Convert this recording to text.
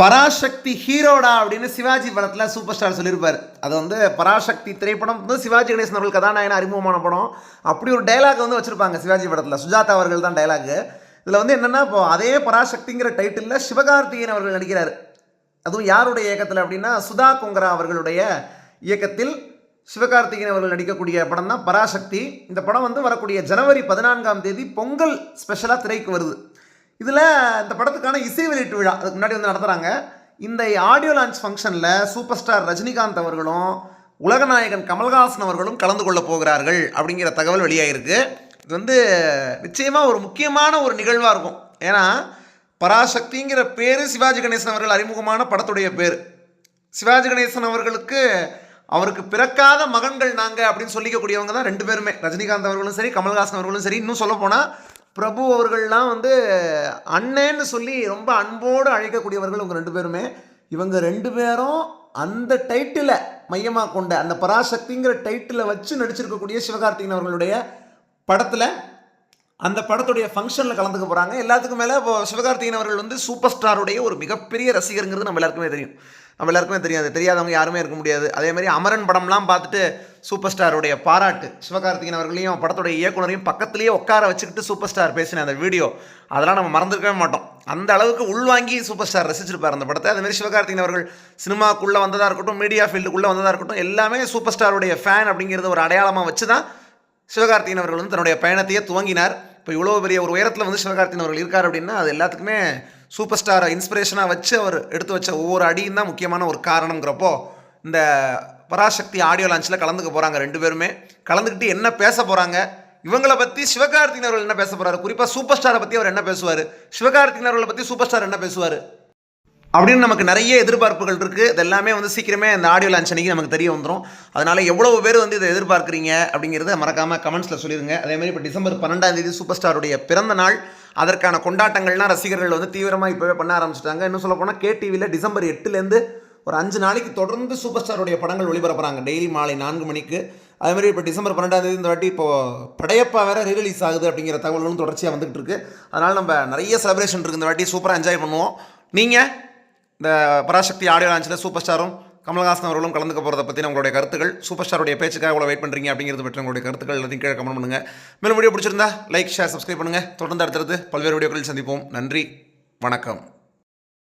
பராசக்தி ஹீரோடா அப்படின்னு சிவாஜி படத்தில் super star சொல்லியிருப்பார். அது வந்து பராசக்தி திரைப்படம் வந்து சிவாஜி கணேசன் அவர்கள் கதாநாயகன் அறிமுகமான படம். அப்படி ஒரு டைலாக் வந்து வச்சுருப்பாங்க சிவாஜி படத்தில். சுஜாதா அவர்கள் தான் டைலாக் இதில் வந்து என்னென்னா இப்போ அதே பராசக்திங்கிற டைட்டிலில் சிவகார்த்திகேயன் அவர்கள் நடிக்கிறார். அதுவும் யாருடைய இயக்கத்தில் அப்படின்னா சுதா கொங்கரா அவர்களுடைய இயக்கத்தில் சிவகார்த்திகேயன் அவர்கள் நடிக்கக்கூடிய படம் தான் பராசக்தி. இந்த படம் வந்து வரக்கூடிய ஜனவரி பதினான்காம் தேதி பொங்கல் ஸ்பெஷலாக திரைக்கு வருது. இதில் இந்த படத்துக்கான இசை வெளியீட்டு விழா அதுக்கு முன்னாடி வந்து நடத்துகிறாங்க இந்த ஆடியோ லான்ச் ஃபங்க்ஷனில் சூப்பர் ஸ்டார் ரஜினிகாந்த் அவர்களும் உலகநாயகன் கமல்ஹாசன் அவர்களும் கலந்து கொள்ள போகிறார்கள் அப்படிங்கிற தகவல் வெளியாகிருக்கு இது வந்து நிச்சயமாக ஒரு முக்கியமான ஒரு நிகழ்வாக இருக்கும். ஏன்னா பராசக்திங்கிற பேர் சிவாஜி கணேசன் அவர்கள் அறிமுகமான படத்துடைய பேர். சிவாஜி கணேசன் அவர்களுக்கு அவருக்கு பிறக்காத மகன்கள் நாங்கள் அப்படின்னு சொல்லிக்கக்கூடியவங்க தான் ரெண்டு பேருமே. ரஜினிகாந்த் அவர்களும் சரி கமல்ஹாசன் அவர்களும் சரி. இன்னும் சொல்ல போனால் பிரபு அவர்கள்லாம் வந்து அண்ணேன்னு சொல்லி ரொம்ப அன்போடு அழைக்கக்கூடியவர்கள் இவங்க ரெண்டு பேருமே. இவங்க ரெண்டு பேரும் அந்த டைட்டிலை மையமாக கொண்ட அந்த பராசக்திங்கிற டைட்டிலை வச்சு நடிச்சிருக்கக்கூடிய சிவகார்த்திகன் அவர்களுடைய படத்தில் அந்த படத்துடைய ஃபங்க்ஷனில் கலந்துக்க போகிறாங்க எல்லாத்துக்கும் மேலே இப்போ சிவகார்த்திகன் அவர்கள் வந்து சூப்பர் ஸ்டாருடைய ஒரு மிகப்பெரிய ரசிகருங்கிறது நம்ம எல்லாருக்குமே தெரியும். நம்ம எல்லாருக்குமே தெரியாது தெரியாதவங்க யாருமே இருக்க முடியாது. அதே மாதிரி அமரன் படம்லாம் பார்த்துட்டு சூப்பர் ஸ்டாருடைய பாராட்டு சிவகார்த்திகேயன் அவர்களையும் படத்துடைய இயக்குனரையும் பக்கத்துலேயே உட்கார வச்சுக்கிட்டு சூப்பர் ஸ்டார் பேசின அந்த வீடியோ அதெல்லாம் நம்ம மறந்துருக்கவே மாட்டோம். அந்த அளவுக்கு உள்வாங்கி சூப்பர் ஸ்டார் ரசிச்சிருப்பார் அந்த படத்தை. அதே மாதிரி சிவகார்த்திகேயன் அவர்கள் சினிமாக்குள்ளே வந்ததாக இருக்கட்டும் மீடியா ஃபீல்டுக்குள்ளே வந்ததாக இருக்கட்டும் எல்லாமே சூப்பர் ஸ்டாருடைய ஃபேன் அப்படிங்கிறது ஒரு அடையாளமாக வச்சு தான் சிவகார்த்திகன் அவர்கள் வந்து தன்னுடைய பயணத்தையே துவங்கினார். இப்போ இவ்வளோ பெரிய ஒரு உயரத்தில் வந்து சிவகார்த்திகேயன் அவர்கள் இருக்கார் அப்படின்னா அது எல்லாத்துக்குமே சூப்பர் ஸ்டாரை இன்ஸ்பிரேஷனாக வச்சு அவர் எடுத்து வச்ச ஒவ்வொரு அடியும் தான் முக்கியமான ஒரு காரணங்கிறப்போ இந்த பராசக்தி ஆடியோ லான்ச்சில் கலந்துக்க போகிறாங்க ரெண்டு பேருமே. கலந்துக்கிட்டு என்ன பேச போகிறாங்க இவங்களை பற்றி சிவகார்த்திகேயன் அவர்கள் என்ன பேச போகிறாரு குறிப்பாக சூப்பர் ஸ்டாரை பற்றி அவர் என்ன பேசுவார்? சிவகார்த்திகேயன் அவர்களை பற்றி சூப்பர் ஸ்டார் என்ன பேசுவார்? அப்படின்னு நமக்கு நிறைய எதிர்பார்ப்புகள் இருக்குது இதெல்லாமே வந்து சீக்கிரமே இந்த ஆடியோ லான்ச் அன்றைக்கி நமக்கு தெரிய வந்துடும் அதனால் எவ்வளோ பேர் வந்து இதை எதிர்பார்க்குறீங்க அப்படிங்கிறத மறக்காமல் கமெண்ட்ஸில் சொல்லிடுங்க அதேமாதிரி இப்போ டிசம்பர் பன்னெண்டாம் தேதி சூப்பர் ஸ்டாருடைய பிறந்த நாள் அதற்கான கொண்டாட்டங்கள்லாம் ரசிகர்கள் வந்து தீவிரமாக இப்போவே பண்ண ஆரம்பிச்சிட்டாங்க. இன்னும் சொல்ல போனால் கேடிவியில் டிசம்பர் எட்டுலேருந்து ஒரு அஞ்சு நாளைக்கு தொடர்ந்து சூப்பர் ஸ்டாருடைய படங்கள் ஒளிபரப்புறாங்க டெய்லி மாலை நான்கு மணிக்கு. அதேமாதிரி இப்போ டிசம்பர் பன்னெண்டாம் தேதி இந்த வாட்டி இப்போ படையப்பா வேறு ரீரிலீஸ் ஆகுது அப்படிங்கிற தகவல்களும் தொடர்ச்சியாக வந்துகிட்டு இருக்கு. அதனால் நம்ம நிறைய செலிப்ரேஷன் இருக்குது இந்த வாட்டி சூப்பராக என்ஜாய் பண்ணுவோம். நீங்கள் இந்த பராசக்தி ஆடியோ லான்ச்சில் சூப்பர் ஸ்டாரும் கமல்ஹாசன் அவர்களும் கலந்துக்க போகிறத பற்றி உங்களுடைய கருத்துக்கள். சூப்பர் ஸ்டாருடைய பேச்சுக்காக இவ்வளோ வெயிட் பண்ணுறீங்க அப்படிங்கிறது பற்றி உங்களுடைய கருத்துக்கள் எல்லாத்தையும் கீழே கமெண்ட் பண்ணுங்கள் மேலும் வீடியோ பிடிச்சிருந்தா லைக் ஷேர் சப்ஸ்கிரைப் பண்ணுங்கள் தொடர்ந்து அடுத்தடுத்து பல்வேறு வீடியோக்களில் சந்திப்போம். நன்றி. வணக்கம்.